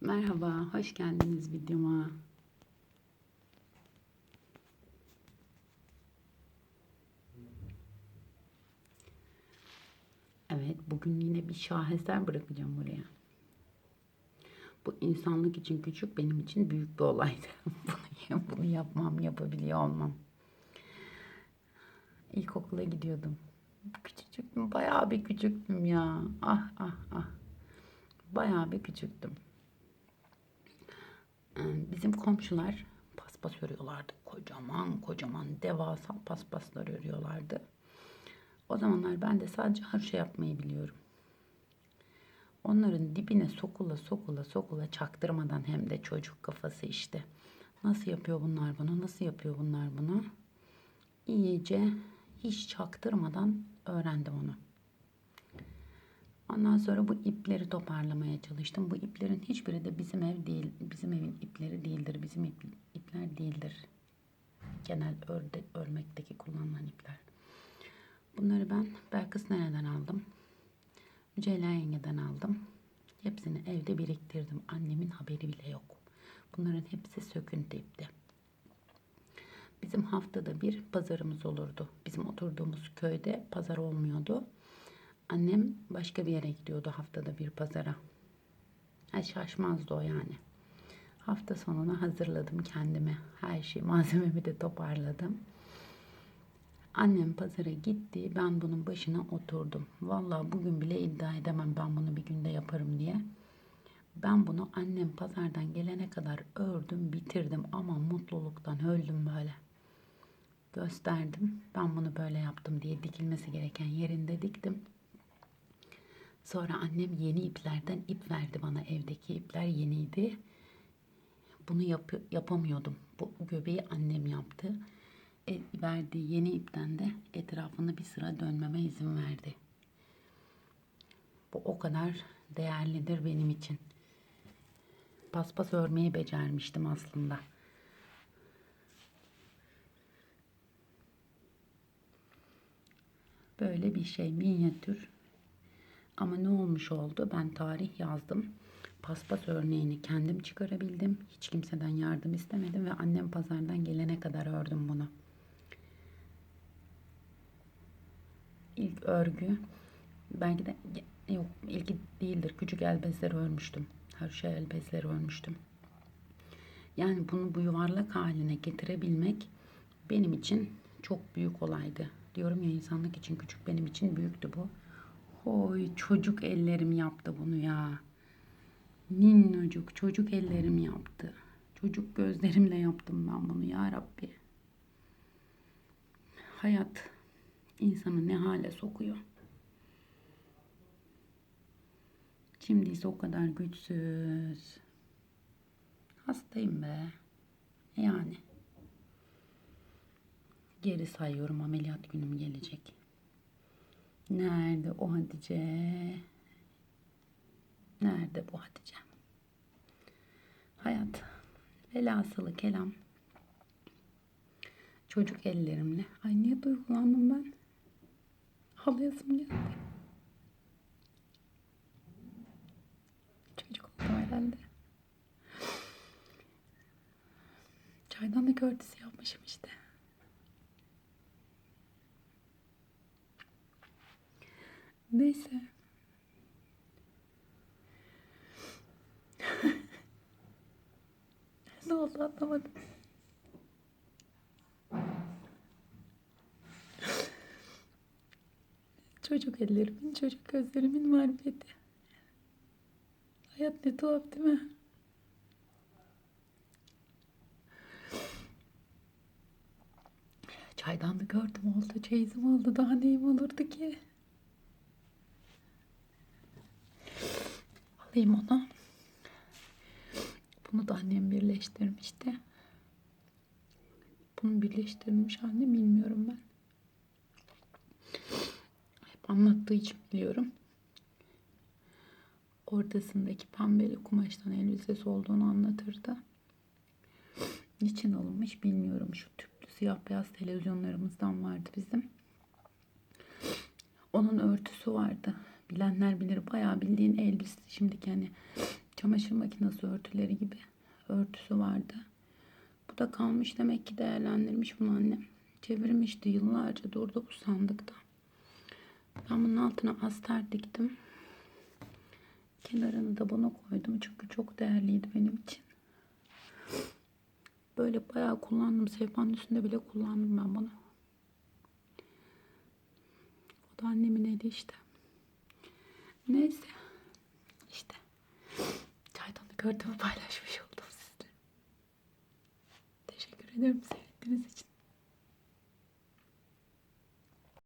Merhaba, hoş geldiniz videoma. Evet, bugün yine bir şaheser bırakacağım buraya. Bu insanlık için küçük, benim için büyük bir olaydı. bunu, yapmam, yapabiliyor olmam. İlkokula gidiyordum. Küçücüktüm, bayağı bir küçüktüm ya. Ah ah ah. Bayağı bir küçüktüm. Ee, Bizim komşular paspas örüyorlardı. Kocaman kocaman devasa paspaslar örüyorlardı. O zamanlar ben de sadece haroşa yapmayı biliyorum. Onların dibine sokula sokula sokula çaktırmadan hem de çocuk kafası işte. Nasıl yapıyor bunlar bunu? Nasıl yapıyor bunlar bunu? İyice hiç çaktırmadan öğrendim onu. Ondan sonra bu ipleri toparlamaya çalıştım. Bu iplerin hiçbiri de bizim ev değil, bizim evin ipleri değildir. Bizim ip, ipler değildir. Genel örde, örmekteki kullanılan ipler. Bunları ben Belkıs nereden aldım? Mücella yengeden aldım. Hepsini evde biriktirdim. Annemin haberi bile yok. Bunların hepsi söküntü ipti. Bizim haftada bir pazarımız olurdu. Bizim oturduğumuz köyde pazar olmuyordu. Annem başka bir yere gidiyordu haftada bir pazara. Ha, şaşmazdı o yani. Hafta sonuna hazırladım kendime. Her şey malzememi de toparladım. Annem pazara gitti. Ben bunun başına oturdum. Vallahi bugün bile iddia edemem ben bunu bir günde yaparım diye. Ben bunu annem pazardan gelene kadar ördüm, bitirdim ama mutluluktan öldüm böyle. Gösterdim. Ben bunu böyle yaptım diye dikilmesi gereken yerinde diktim. Sonra annem yeni iplerden ip verdi bana. Evdeki ipler yeniydi. Bunu yap yapamıyordum. Bu göbeği annem yaptı. E, verdiği yeni ipten de etrafını bir sıra dönmeme izin verdi. Bu o kadar değerlidir benim için. Paspas örmeyi becermiştim aslında. Böyle bir şey minyatür ama ne olmuş oldu? Ben tarih yazdım. Paspas örneğini kendim çıkarabildim. Hiç kimseden yardım istemedim ve annem pazardan gelene kadar ördüm bunu. İlk örgü belki de yok ilki değildir. Küçük el bezleri örmüştüm. Her şey el bezleri örmüştüm. Yani bunu bu yuvarlak haline getirebilmek benim için çok büyük olaydı. Diyorum ya insanlık için küçük benim için büyüktü bu. Oy çocuk ellerim yaptı bunu ya. Minnacık çocuk ellerim yaptı. Çocuk gözlerimle yaptım ben bunu ya Rabbi. Hayat insanı ne hale sokuyor. Şimdi ise o kadar güçsüz. Hastayım be. Yani. Geri sayıyorum ameliyat günüm gelecek. Nerede o Hatice? Nerede bu Hatice? Hayat. Velhasılı kelam. Çocuk ellerimle. Ay niye duygulandım ben? Ağlayasım geldi. Çocuk oldum herhalde. Çaydanlık örtüsü yapmışım işte. Neyse. ne oldu anlamadım. Çocuk ellerimin, çocuk gözlerimin marifeti. Hayat ne tuhaf değil mi? Çaydanlık gördüm oldu, çeyizim oldu. Daha neyim olurdu ki? Alayım onu. Bunu da annem birleştirmişti. Bunu birleştirmiş halini bilmiyorum ben. Hep anlattığı için biliyorum. Ortasındaki pembeli kumaştan elbisesi olduğunu anlatırdı. Niçin alınmış bilmiyorum. Şu tüplü siyah beyaz televizyonlarımızdan vardı bizim. Onun örtüsü vardı. Bilenler bilir bayağı bildiğin elbise. Şimdiki hani çamaşır makinesi örtüleri gibi örtüsü vardı. Bu da kalmış demek ki değerlendirmiş bunu annem. Çevirmişti yıllarca durdu bu sandıkta. Ben bunun altına astar diktim. Kenarını da buna koydum çünkü çok değerliydi benim için. Böyle bayağı kullandım. Sehpanın üstünde bile kullandım ben bunu. O da annemin eli işte. Neyse. İşte. Çaydanlık örtümü paylaşmış oldum sizle. Teşekkür ederim seyrettiğiniz için.